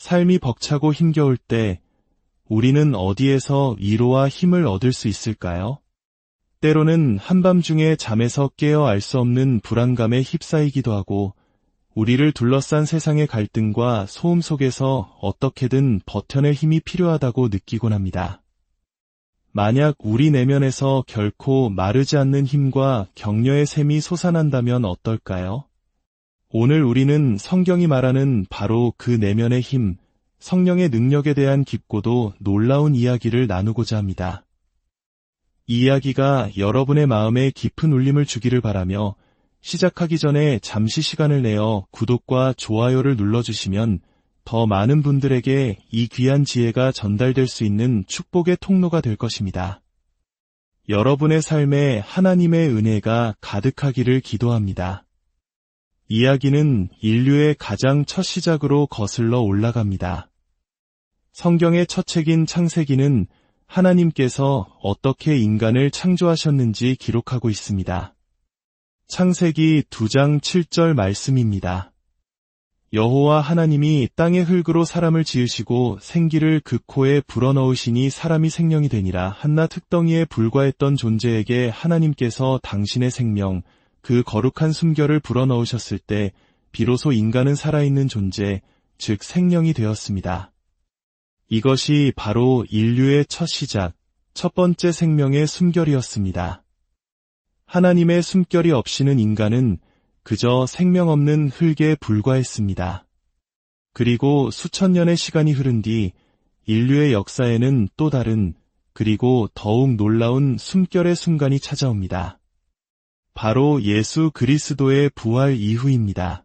삶이 벅차고 힘겨울 때 우리는 어디에서 위로와 힘을 얻을 수 있을까요? 때로는 한밤중에 잠에서 깨어 알 수 없는 불안감에 휩싸이기도 하고 우리를 둘러싼 세상의 갈등과 소음 속에서 어떻게든 버텨낼 힘이 필요하다고 느끼곤 합니다. 만약 우리 내면에서 결코 마르지 않는 힘과 격려의 샘이 솟아난다면 어떨까요? 오늘 우리는 성경이 말하는 바로 그 내면의 힘, 성령의 능력에 대한 깊고도 놀라운 이야기를 나누고자 합니다. 이 이야기가 여러분의 마음에 깊은 울림을 주기를 바라며 시작하기 전에 잠시 시간을 내어 구독과 좋아요를 눌러주시면 더 많은 분들에게 이 귀한 지혜가 전달될 수 있는 축복의 통로가 될 것입니다. 여러분의 삶에 하나님의 은혜가 가득하기를 기도합니다. 이야기는 인류의 가장 첫 시작으로 거슬러 올라갑니다. 성경의 첫 책인 창세기는 하나님께서 어떻게 인간을 창조하셨는지 기록하고 있습니다. 창세기 2장 7절 말씀입니다. 여호와 하나님이 땅의 흙으로 사람을 지으시고 생기를 그 코에 불어넣으시니 사람이 생명이 되니라 한나 특덩이에 불과했던 존재에게 하나님께서 당신의 생명, 그 거룩한 숨결을 불어넣으셨을 때 비로소 인간은 살아있는 존재, 즉 생명이 되었습니다. 이것이 바로 인류의 첫 시작, 첫 번째 생명의 숨결이었습니다. 하나님의 숨결이 없이는 인간은 그저 생명 없는 흙에 불과했습니다. 그리고 수천 년의 시간이 흐른 뒤 인류의 역사에는 또 다른 그리고 더욱 놀라운 숨결의 순간이 찾아옵니다. 바로 예수 그리스도의 부활 이후입니다.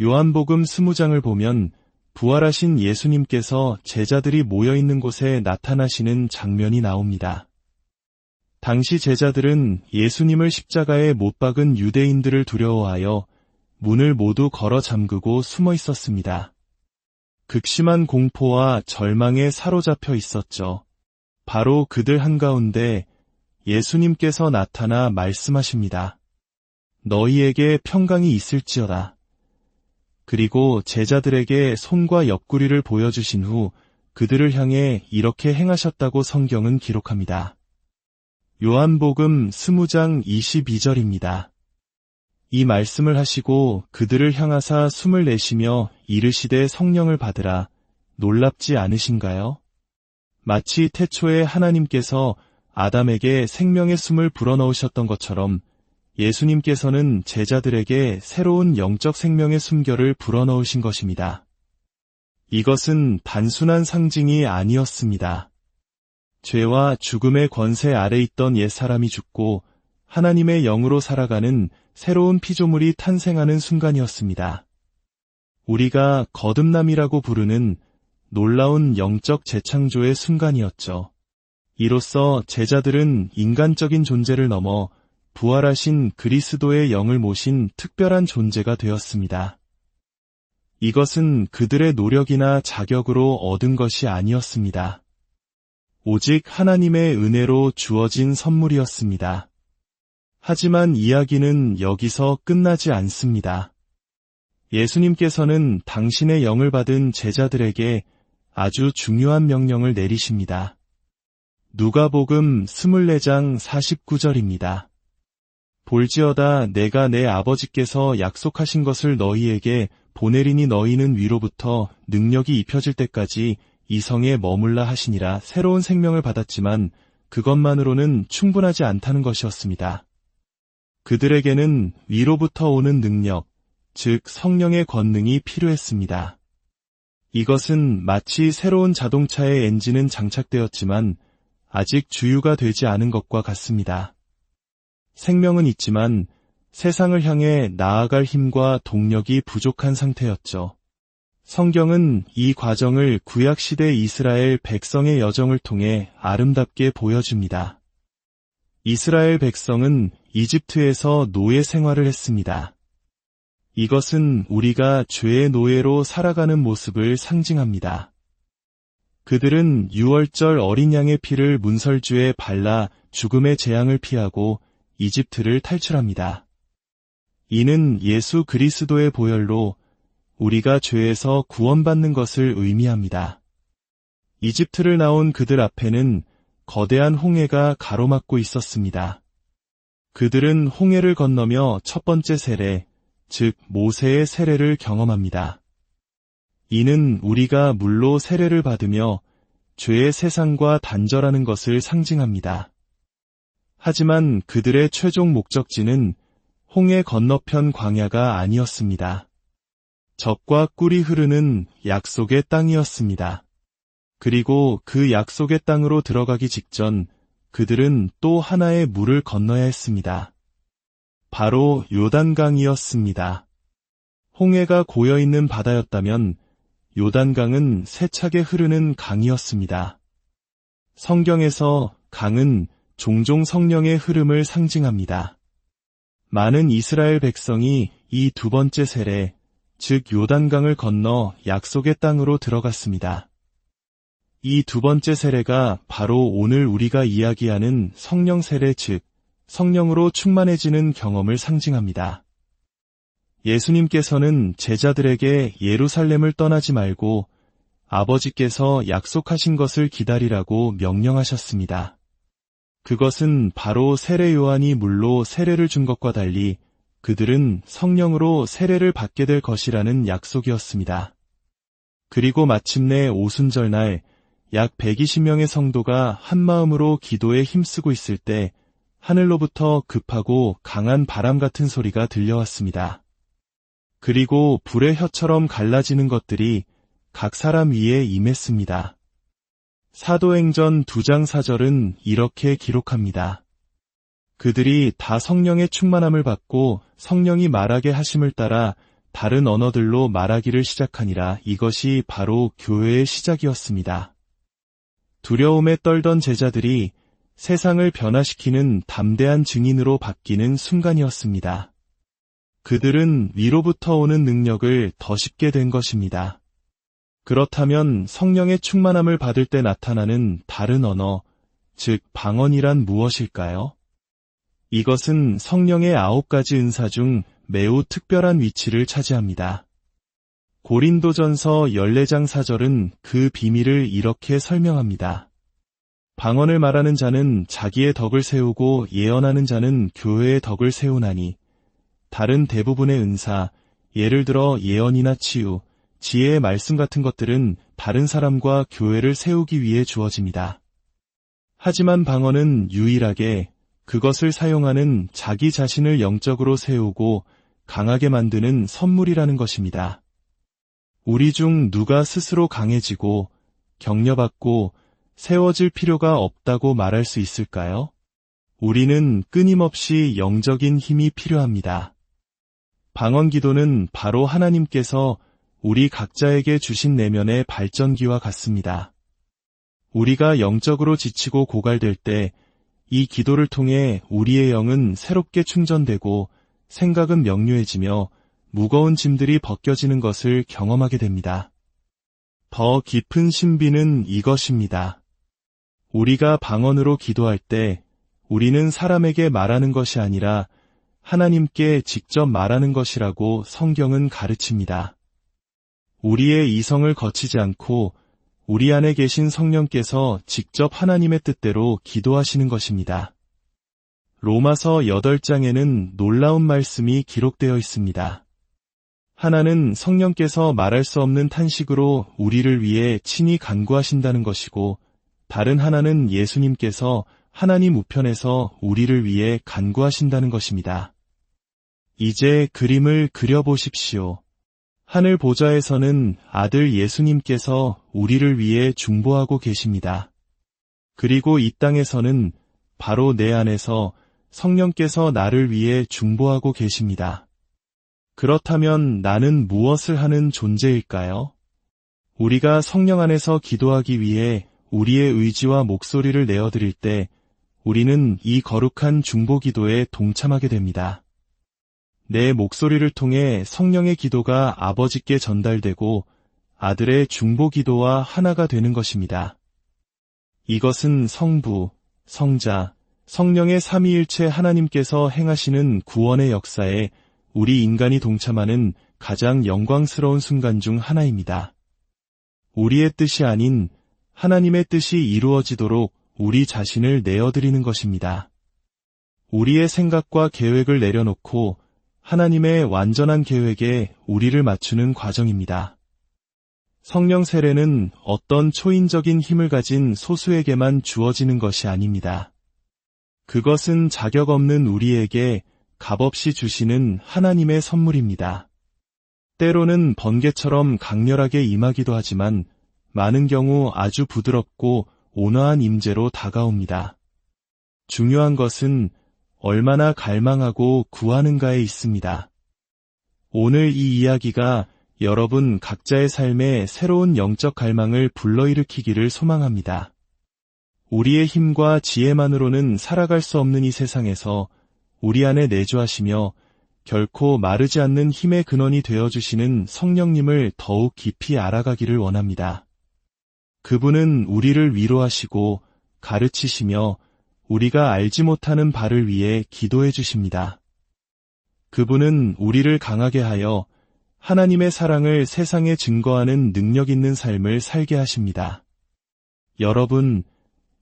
요한복음 20장을 보면 부활하신 예수님께서 제자들이 모여있는 곳에 나타나시는 장면이 나옵니다. 당시 제자들은 예수님을 십자가에 못 박은 유대인들을 두려워하여 문을 모두 걸어 잠그고 숨어 있었습니다. 극심한 공포와 절망에 사로잡혀 있었죠. 바로 그들 한가운데 예수님께서 나타나 말씀하십니다. 너희에게 평강이 있을지어다. 그리고 제자들에게 손과 옆구리를 보여주신 후 그들을 향해 이렇게 행하셨다고 성경은 기록합니다. 요한복음 20장 22절입니다. 이 말씀을 하시고 그들을 향하사 숨을 내쉬며 이르시되 성령을 받으라 놀랍지 않으신가요? 마치 태초에 하나님께서 아담에게 생명의 숨을 불어넣으셨던 것처럼 예수님께서는 제자들에게 새로운 영적 생명의 숨결을 불어넣으신 것입니다. 이것은 단순한 상징이 아니었습니다. 죄와 죽음의 권세 아래 있던 옛 사람이 죽고 하나님의 영으로 살아가는 새로운 피조물이 탄생하는 순간이었습니다. 우리가 거듭남이라고 부르는 놀라운 영적 재창조의 순간이었죠. 이로써 제자들은 인간적인 존재를 넘어 부활하신 그리스도의 영을 모신 특별한 존재가 되었습니다. 이것은 그들의 노력이나 자격으로 얻은 것이 아니었습니다. 오직 하나님의 은혜로 주어진 선물이었습니다. 하지만 이야기는 여기서 끝나지 않습니다. 예수님께서는 당신의 영을 받은 제자들에게 아주 중요한 명령을 내리십니다. 누가복음 24장 49절입니다. 볼지어다 내가 내 아버지께서 약속하신 것을 너희에게 보내리니 너희는 위로부터 능력이 입혀질 때까지 이 성에 머물라 하시니라 새로운 생명을 받았지만 그것만으로는 충분하지 않다는 것이었습니다. 그들에게는 위로부터 오는 능력, 즉 성령의 권능이 필요했습니다. 이것은 마치 새로운 자동차의 엔진은 장착되었지만 아직 주유가 되지 않은 것과 같습니다. 생명은 있지만 세상을 향해 나아갈 힘과 동력이 부족한 상태였죠. 성경은 이 과정을 구약시대 이스라엘 백성의 여정을 통해 아름답게 보여줍니다. 이스라엘 백성은 이집트에서 노예 생활을 했습니다. 이것은 우리가 죄의 노예로 살아가는 모습을 상징합니다. 그들은 유월절 어린 양의 피를 문설주에 발라 죽음의 재앙을 피하고 이집트를 탈출합니다. 이는 예수 그리스도의 보혈로 우리가 죄에서 구원받는 것을 의미합니다. 이집트를 나온 그들 앞에는 거대한 홍해가 가로막고 있었습니다. 그들은 홍해를 건너며 첫 번째 세례, 즉 모세의 세례를 경험합니다. 이는 우리가 물로 세례를 받으며 죄의 세상과 단절하는 것을 상징합니다. 하지만 그들의 최종 목적지는 홍해 건너편 광야가 아니었습니다. 적과 꿀이 흐르는 약속의 땅이었습니다. 그리고 그 약속의 땅으로 들어가기 직전 그들은 또 하나의 물을 건너야 했습니다. 바로 요단강이었습니다. 홍해가 고여있는 바다였다면 요단강은 세차게 흐르는 강이었습니다. 성경에서 강은 종종 성령의 흐름을 상징합니다. 많은 이스라엘 백성이 이 두 번째 세례, 즉 요단강을 건너 약속의 땅으로 들어갔습니다. 이 두 번째 세례가 바로 오늘 우리가 이야기하는 성령 세례 즉 성령으로 충만해지는 경험을 상징합니다. 예수님께서는 제자들에게 예루살렘을 떠나지 말고 아버지께서 약속하신 것을 기다리라고 명령하셨습니다. 그것은 바로 세례 요한이 물로 세례를 준 것과 달리 그들은 성령으로 세례를 받게 될 것이라는 약속이었습니다. 그리고 마침내 오순절날 약 120명의 성도가 한마음으로 기도에 힘쓰고 있을 때 하늘로부터 급하고 강한 바람 같은 소리가 들려왔습니다. 그리고 불의 혀처럼 갈라지는 것들이 각 사람 위에 임했습니다. 사도행전 두장 사절은 이렇게 기록합니다. 그들이 다 성령의 충만함을 받고 성령이 말하게 하심을 따라 다른 언어들로 말하기를 시작하니라 이것이 바로 교회의 시작이었습니다. 두려움에 떨던 제자들이 세상을 변화시키는 담대한 증인으로 바뀌는 순간이었습니다. 그들은 위로부터 오는 능력을 더 쉽게 된 것입니다. 그렇다면 성령의 충만함을 받을 때 나타나는 다른 언어, 즉 방언이란 무엇일까요? 이것은 성령의 아홉 가지 은사 중 매우 특별한 위치를 차지합니다. 고린도전서 14장 4절은 그 비밀을 이렇게 설명합니다. 방언을 말하는 자는 자기의 덕을 세우고 예언하는 자는 교회의 덕을 세우나니 다른 대부분의 은사, 예를 들어 예언이나 치유, 지혜의 말씀 같은 것들은 다른 사람과 교회를 세우기 위해 주어집니다. 하지만 방언은 유일하게 그것을 사용하는 자기 자신을 영적으로 세우고 강하게 만드는 선물이라는 것입니다. 우리 중 누가 스스로 강해지고 격려받고 세워질 필요가 없다고 말할 수 있을까요? 우리는 끊임없이 영적인 힘이 필요합니다. 방언 기도는 바로 하나님께서 우리 각자에게 주신 내면의 발전기와 같습니다. 우리가 영적으로 지치고 고갈될 때 이 기도를 통해 우리의 영은 새롭게 충전되고 생각은 명료해지며 무거운 짐들이 벗겨지는 것을 경험하게 됩니다. 더 깊은 신비는 이것입니다. 우리가 방언으로 기도할 때 우리는 사람에게 말하는 것이 아니라 하나님께 직접 말하는 것이라고 성경은 가르칩니다. 우리의 이성을 거치지 않고 우리 안에 계신 성령께서 직접 하나님의 뜻대로 기도하시는 것입니다. 로마서 8장에는 놀라운 말씀이 기록되어 있습니다. 하나는 성령께서 말할 수 없는 탄식으로 우리를 위해 친히 간구하신다는 것이고, 다른 하나는 예수님께서 하나님 우편에서 우리를 위해 간구하신다는 것입니다. 이제 그림을 그려보십시오. 하늘 보좌에서는 아들 예수님께서 우리를 위해 중보하고 계십니다. 그리고 이 땅에서는 바로 내 안에서 성령께서 나를 위해 중보하고 계십니다. 그렇다면 나는 무엇을 하는 존재일까요? 우리가 성령 안에서 기도하기 위해 우리의 의지와 목소리를 내어드릴 때 우리는 이 거룩한 중보 기도에 동참하게 됩니다. 내 목소리를 통해 성령의 기도가 아버지께 전달되고 아들의 중보 기도와 하나가 되는 것입니다. 이것은 성부, 성자, 성령의 삼위일체 하나님께서 행하시는 구원의 역사에 우리 인간이 동참하는 가장 영광스러운 순간 중 하나입니다. 우리의 뜻이 아닌 하나님의 뜻이 이루어지도록 우리 자신을 내어드리는 것입니다. 우리의 생각과 계획을 내려놓고 하나님의 완전한 계획에 우리를 맞추는 과정입니다. 성령 세례는 어떤 초인적인 힘을 가진 소수에게만 주어지는 것이 아닙니다. 그것은 자격 없는 우리에게 값없이 주시는 하나님의 선물입니다. 때로는 번개처럼 강렬하게 임하기도 하지만 많은 경우 아주 부드럽고 온화한 임재로 다가옵니다. 중요한 것은 얼마나 갈망하고 구하는가에 있습니다. 오늘 이 이야기가 여러분 각자의 삶에 새로운 영적 갈망을 불러일으키기를 소망합니다. 우리의 힘과 지혜만으로는 살아갈 수 없는 이 세상에서 우리 안에 내주하시며 결코 마르지 않는 힘의 근원이 되어주시는 성령님을 더욱 깊이 알아가기를 원합니다. 그분은 우리를 위로하시고 가르치시며 우리가 알지 못하는 바를 위해 기도해 주십니다. 그분은 우리를 강하게 하여 하나님의 사랑을 세상에 증거하는 능력 있는 삶을 살게 하십니다. 여러분,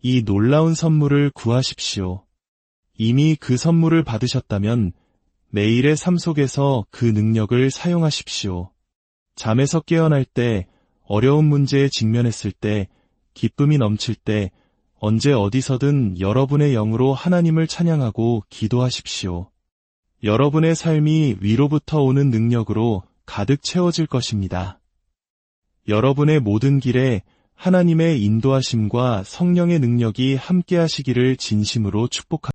이 놀라운 선물을 구하십시오. 이미 그 선물을 받으셨다면 매일의 삶 속에서 그 능력을 사용하십시오. 잠에서 깨어날 때 어려운 문제에 직면했을 때, 기쁨이 넘칠 때, 언제 어디서든 여러분의 영으로 하나님을 찬양하고 기도하십시오. 여러분의 삶이 위로부터 오는 능력으로 가득 채워질 것입니다. 여러분의 모든 길에 하나님의 인도하심과 성령의 능력이 함께 하시기를 진심으로 축복합니다.